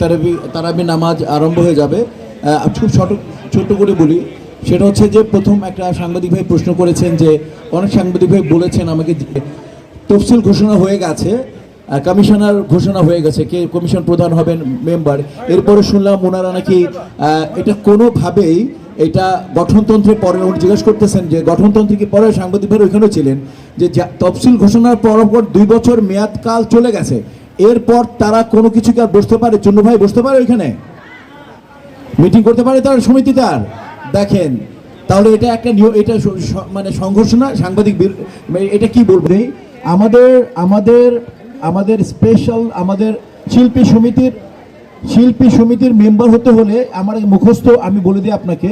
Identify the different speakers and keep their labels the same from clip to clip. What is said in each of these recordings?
Speaker 1: তারাবি তারাবি নামাজ আরম্ভ হয়ে যাবে। খুব ছোট ছোট্ট করে বলি, সেটা হচ্ছে যে প্রথম একটা সাংবাদিক ভাই প্রশ্ন করেছেন যে, অনেক সাংবাদিক ভাই বলেছেন আমাকে তফসিল ঘোষণা হয়ে গেছে কমিশনার ঘোষণা হয়ে গেছে, কে কমিশন প্রধান হবেন মেম্বার। এরপরে শুনলাম ওনারা নাকি এটা কোনোভাবেই এটা গঠনতন্ত্রে পরে উনি জিজ্ঞেস করতেছেন যে, গঠনতন্ত্রে কি পরে সাংবাদিক ভাই ওইখানেও ছিলেন যে তফসিল ঘোষণার পর দুই বছর মেয়াদকাল চলে গেছে। এরপর তারা কোনো কিছু কি আর বসতে পারে চুন্নু ভাই বসতে পারে ওইখানে? মিটিং করতে পারে তার সমিতি তার। দেখেন তাহলে এটা একটা নিয়ম এটা মানে সংঘর্ষ না সাংবাদিক মানে এটা কি বলব? আমাদের আমাদের আমাদের স্পেশাল আমাদের শিল্পী সমিতির শিল্পী সমিতির মেম্বার হতে হলে আমার মুখস্থ আমি বলে দিই আপনাকে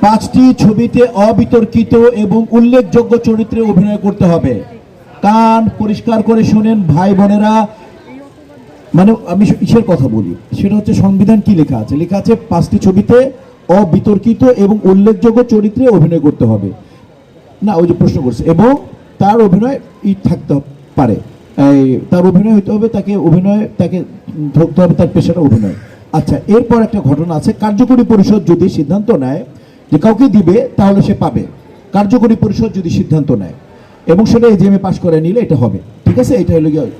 Speaker 1: পাঁচটি ছবিতে অবিতর্কিত এবং উল্লেখযোগ্য চরিত্রে অভিনয় করতে হবে। কান পরিষ্কার করে শোনেন ভাই বোনেরা। মানে আমি ইসের কথা বলি? সেটা হচ্ছে সংবিধান কি লেখা আছে? লেখা আছে পাঁচটি ছবিতে অবিতর্কিত এবং উল্লেখযোগ্য চরিত্রে অভিনয় করতে হবে। না, ওই যে প্রশ্ন করছে, এবং তার অভিনয় ই থাকতে পারে। তার অভিনয় হতে হবে তাকে অভিনয়, তাকে ধরতে হবে তার পেশাটা অভিনয়। আচ্ছা এরপর একটা ঘটনা আছে, কার্যকরী পরিষদ যদি সিদ্ধান্ত নেয়, যে কাউকে দিবে, তাহলে সে পাবে। কার্যকরী পরিষদ যদি সিদ্ধান্ত নেয় এবং সেটা এজিএমে পাশ করে নিলে এটা হবে। ঠিক আছে? এটা হলো গিয়ে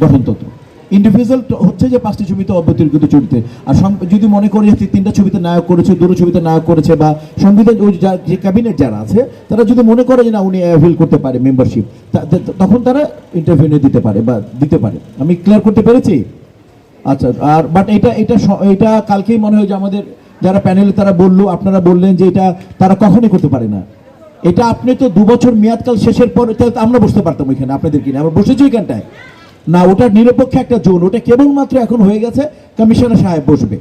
Speaker 1: গঠনতন্ত্র ইন্ডিভিজুয়াল হচ্ছে যে পাঁচটি ছবিতে অবতীর্কিত চরিত্রে। আর যদি মনে করে যে তিনটা ছবিতে নায়ক করেছে, দুটো ছবিতে নায়ক করেছে বা সংবিধান ওই যা- যে ক্যাবিনেট যারা আছে, তারা যদি মনে করে যে না, উনি অ্যাভেল করতে পারে মেম্বারশিপ তখন তারা ইন্টারভিউ দিতে পারে বা দিতে পারে। আমি ক্লিয়ার করতে পেরেছি? আচ্ছা আর বাট এটা এটা এটা কালকেই মনে হয় যে আমাদের যারা প্যানেলে তারা বলল, আপনারা বললেন যে এটা তারা কখনই করতে পারে না। এটা আপনি তো দু বছর মেয়াদকাল শেষের পর আমরা বসতে পারতাম ওইখানে, আপনাদের কিনে, আমরা বসেছি ওইখানটায়। না, ওটা নিরপেক্ষ একটা জোন, ওটা কেবলমাত্র এখন হয়ে গেছে কমিশনার সাহেব বসবে,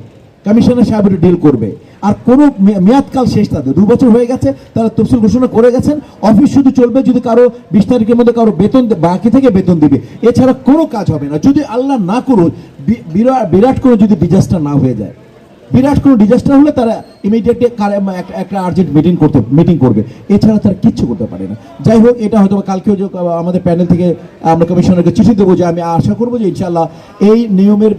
Speaker 1: কমিশনার সাহেব ওটা ডিল করবে। আর কোনো মেয়াদকাল শেষ তাদের, দু বছর হয়ে গেছে, তারা তফসিল ঘোষণা করে গেছেন, অফিস শুধু চলবে যদি কারও বিশ তারিখের মধ্যে কারও বেতন বাকি থেকে বেতন দিবে। এছাড়া কোনো কাজ হবে না, যদি আল্লাহ না করুন বিরাট করে যদি ডিজাস্টার না হয়ে যায়। বিরাট কোনো ডিজাস্টার হলে তারা ইমিডিয়েটলি একটা আর্জেন্ট মিটিং করতে মিটিং করবে। এছাড়া তারা কিচ্ছু করতে পারে না। যাই হোক, এটা হয়তো কালকেও যে আমাদের প্যানেল থেকে আমরা কমিশনারকে চিঠি দেবো যে, আমি আশা করব যে ইনশাল্লাহ এই নিয়মের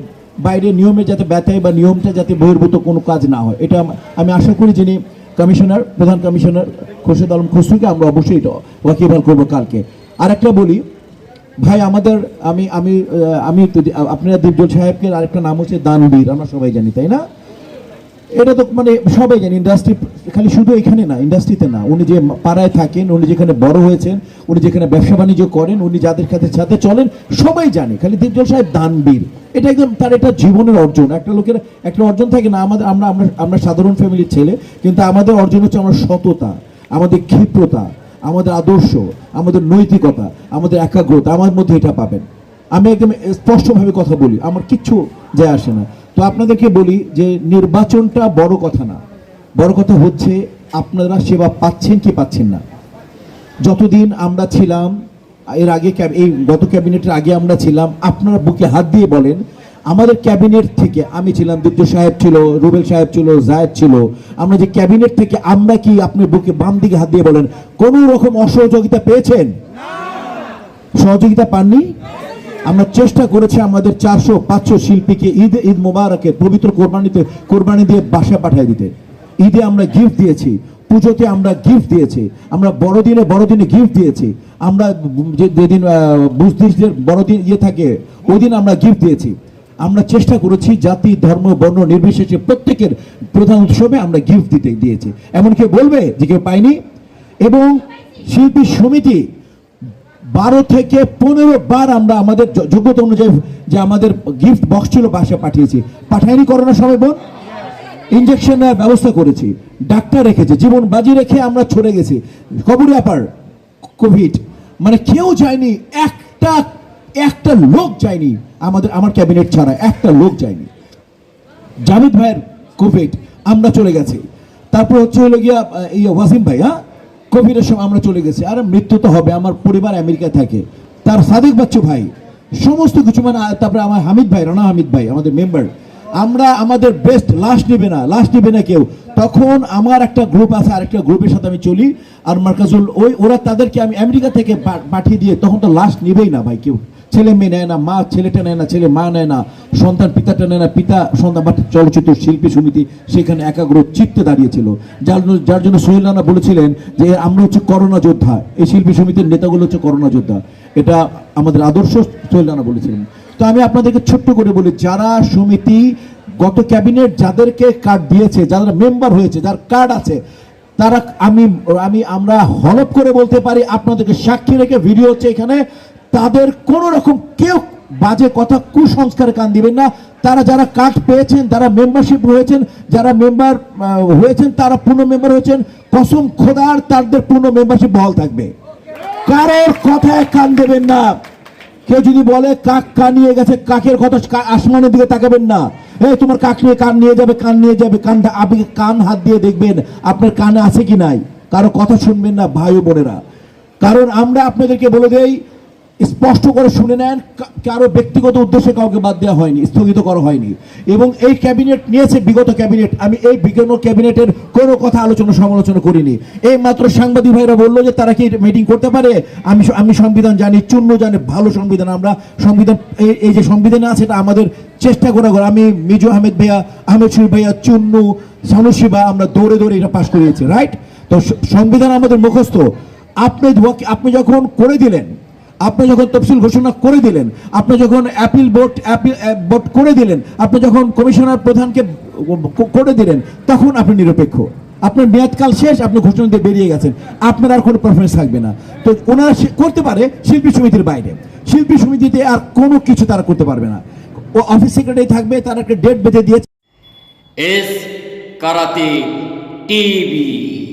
Speaker 1: বাইরে নিয়মে যাতে ব্যথায় বা নিয়মটা যাতে বহির্ভূত কোনো কাজ না হয়। এটা আমি আশা করি যিনি কমিশনার, প্রধান কমিশনার খোরশেদ আলম খসরুকে আমরা অবশ্যই এটা ওয়াকিবাল করব কালকে। আর একটা বলি, ভাই, আমাদের, আমি আমি আমি আপনারা দীপজল সাহেবকে আরেকটা নাম হচ্ছে দানবীর, আমরা সবাই জানি, তাই না? এটা তো মানে সবাই জানি ইন্ডাস্ট্রি খালি শুধু এখানে না ইন্ডাস্ট্রিতে না। উনি যে পাড়ায় থাকেন, উনি যেখানে বড় হয়েছেন, উনি যেখানে ব্যবসা বাণিজ্য করেন, উনি যাদের সাথে সাথে চলেন, সবাই জানে। খালি দীপজল সাহেব দানবীর। এটা একদম তার এটা জীবনের অর্জন। একটা লোকের একটা অর্জন থাকে না, আমাদের, আমরা আমরা আমরা সাধারণ ফ্যামিলির ছেলে, কিন্তু আমাদের অর্জন হচ্ছে আমার সততা, আমাদের ক্ষিপ্রতা, আমাদের আদর্শ, আমাদের নৈতিকতা, আমাদের একাগ্রতা, আমার মধ্যে এটা পাবেন। আমি একদম স্পষ্টভাবে কথা বলি, আমার কিচ্ছু যায় আসে না। তো আপনাদেরকে বলি যে নির্বাচনটা বড় কথা না। বড় কথা হচ্ছে আপনারা সেবা পাচ্ছেন কি পাচ্ছেন না। যতদিন আমরা ছিলাম, এর আগে এই গত ক্যাবিনেটের আগে আমরা ছিলাম, আপনারা বুকে হাত দিয়ে বলেন, আমাদের ক্যাবিনেট থেকে আমি ছিলাম দিব্য সাহেব ছিল, রুবেল সাহেব ছিল, জায়েদ ছিল, আমরা যে ক্যাবিনেট থেকে আমরা কি আপনি বুকে বাম দিকে হাত দিয়ে বলেন, কোনো রকম অসহযোগিতা পেয়েছেন? সহযোগিতা পাননি? আমরা চেষ্টা করেছি আমাদের চারশো পাঁচশো শিল্পীকে ঈদ ঈদ মোবারকের পবিত্র কোরবানিতে কোরবানি দিয়ে বাসা পাঠিয়ে দিতে। ঈদে আমরা গিফট দিয়েছি পুজোতে আমরা গিফট দিয়েছি আমরা বড়দিনে বড়দিনে গিফট দিয়েছি আমরা যেদিন আহ, বড়দিন ইয়ে থাকে ওই দিন আমরা গিফট দিয়েছি। আমরা চেষ্টা করেছি জাতি ধর্ম বর্ণ নির্বিশেষে প্রত্যেকের প্রধান উৎসবে আমরা গিফট দিতে দিয়েছি। এমন কেউ বলবে যে কেউ পাইনি এবং শিল্পী সমিতি বারো থেকে পনেরো বার আমরা আমাদের যোগ- যোগ্যতা অনুযায়ী যে আমাদের গিফট বক্স ছিল বাসা পাঠিয়েছি। পাঠায়নি করোনার সময় বোন ইঞ্জেকশন নেওয়ার ব্যবস্থা করেছি। ডাক্তার রেখেছে। জীবন বাজি রেখে আমরা ছড়ে গেছি। কবুরি আপার কোভিড মানে কেউ যায়নি, একটা একটা লোক যায়নি। আমাদের, আমার ক্যাবিনেট ছাড়া একটা লোক যায়নি। জামিদ ভাইয়ের কোভিড আমরা চলে গেছি। তারপর হচ্ছে হলো গিয়া এই ওয়াসিম ভাই হ্যাঁ? কোভিডের সময় আমরা চলে গেছি। আর মৃত্যু তো হবে, আমার পরিবার আমেরিকায় থাকে। তার সাদিক বাচ্চু ভাই, সমস্ত কিছু মানে তারপরে আমার হামিদ ভাই, রানা হামিদ ভাই, আমাদের মেম্বার আমরা আমাদের বেস্ট লাস্ট নেবে না লাস্ট নেবে না কেউ। তখন আমার একটা গ্রুপ আছে, আরেকটা গ্রুপের সাথে আমি চলি। আর মার্কাজুল, ওই, ওরা তাদেরকে আমি আমেরিকা থেকে পাঠিয়ে দিয়ে, তখন তো লাস্ট নেবেই না ভাই কেউ। ছেলে মেয়ে নেয় না, মা ছেলেটা নেয় না, ছেলে মা নেয় না, সন্তান পিতাটা নেয় না, পিতা সন্তান বা চলচ্চিত্র শিল্পী সমিতি সেখানে একাগ্র চিত্তে দাঁড়িয়েছিল। যার যার জন্য সোহেল রানা বলেছিলেন যে আমরা হচ্ছে করোনা যোদ্ধা। এই শিল্পী সমিতির নেতাগুলো হচ্ছে করোনা যোদ্ধা। এটা আমাদের আদর্শ সোহেল রানা বলেছিলেন। তো আমি আপনাদেরকে ছোট্ট করে বলি, যারা সমিতি, গত ক্যাবিনেট যাদেরকে কার্ড দিয়েছে, যারা মেম্বার হয়েছে, যার কার্ড আছে, তারা আমি আমি আমরা হলপ করে বলতে পারি, আপনাদেরকে সাক্ষী রেখে ভিডিও হচ্ছে এখানে। তাদের কোনো রকম কেউ বাজে কথা কুসংস্কারে কান দিবেন না। তারা যারা কার্ড পেয়েছেন, যারা মেম্বারশিপ হয়েছেন, যারা মেম্বার হয়েছেন, তারা পূর্ণ মেম্বার হয়েছেন। কসম খোদার, তাদের পূর্ণ মেম্বারশিপ বহাল থাকবে। কারোর কথায় কান দেবেন না। কেউ যদি বলে, কাক কান নিয়ে গেছে, কাকের কথা আসমানের দিকে তাকাবেন না। এই তোমার কাক নিয়ে কান নিয়ে যাবে, কান নিয়ে যাবে, কানটা আপনি কান হাত দিয়ে দেখবেন, আপনার কানে আছে কি নাই। কারও কথা শুনবেন না, ভাই বোনেরা। কারণ আমরা আপনাদেরকে বলে দেই স্পষ্ট করে শুনে নেন কারও ব্যক্তিগত উদ্দেশ্যে কাউকে বাদ দেওয়া হয়নি, স্থগিত করা হয়নি। এবং এই ক্যাবিনেট নিয়েছে বিগত ক্যাবিনেট। আমি এই বিগত ক্যাবিনেটের কোনো কথা আলোচনা সমালোচনা করিনি। এই মাত্র সাংবাদিক ভাইরা বলল যে তারা কি মিটিং করতে পারে? আমি আমি সংবিধান জানি চূন্য জানি, ভালো সংবিধান আমরা, সংবিধান, এই- যে সংবিধানে আছে এটা আমাদের চেষ্টা করে করে। আমি মিজু আহমেদ ভাইয়া, আহমেদ শরীফ ভাইয়া চুন্নু সানুশিবা আমরা দৌড়ে দৌড়ে এটা পাশ করিয়েছি রাইট তো সংবিধান আমাদের মুখস্থ। আপনি আপনি যখন করে দিলেন আপনি যখন তফসিল ঘোষণা করে দিলেন, আপনি যখন অ্যাপিল বোর্ড অ্যাপিল বোর্ড করে দিলেন, আপনি যখন কমিশনার প্রধানকে করে দিলেন, তখন আপনি নিরপেক্ষ। আপনার মেয়াদকাল শেষ, আপনি ঘোষণা দিয়ে বেরিয়ে গেছেন। আপনার আর কোনো পারফরমেন্স থাকবে না। তো ওনারা করতে পারে শিল্পী সমিতির বাইরে। শিল্পী সমিতিতে আর কোনো কিছু তারা করতে পারবে না। ও অফিস সেক্রেটারি থাকবে, তারা একটা ডেট বেঁধে দিয়েছে।
Speaker 2: S karate TV.